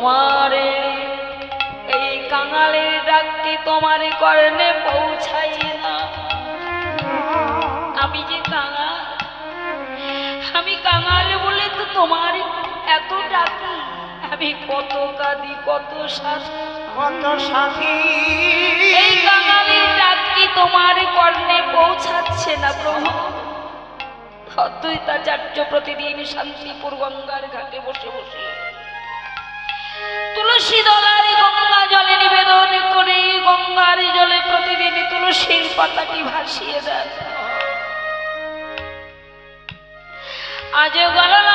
তোমারে। এই কাঙালের ডাক কি তোমার কর্ণে পৌঁছাই না আমি যে কাঙাল আমি কাঙাল বলে তো তোমার এত ডাকি। আমি কত কাঁদি কত শ্বাস কত এই কাঙালের ডাক কি তোমার কর্ণে পৌঁছাচ্ছে না প্রভু? অদ্বৈতাচার্য প্রতিদিন শান্তিপুর গঙ্গার ঘাটে বসে বসে পাতাটি ভাসিয়ে দেন। আজ গলাল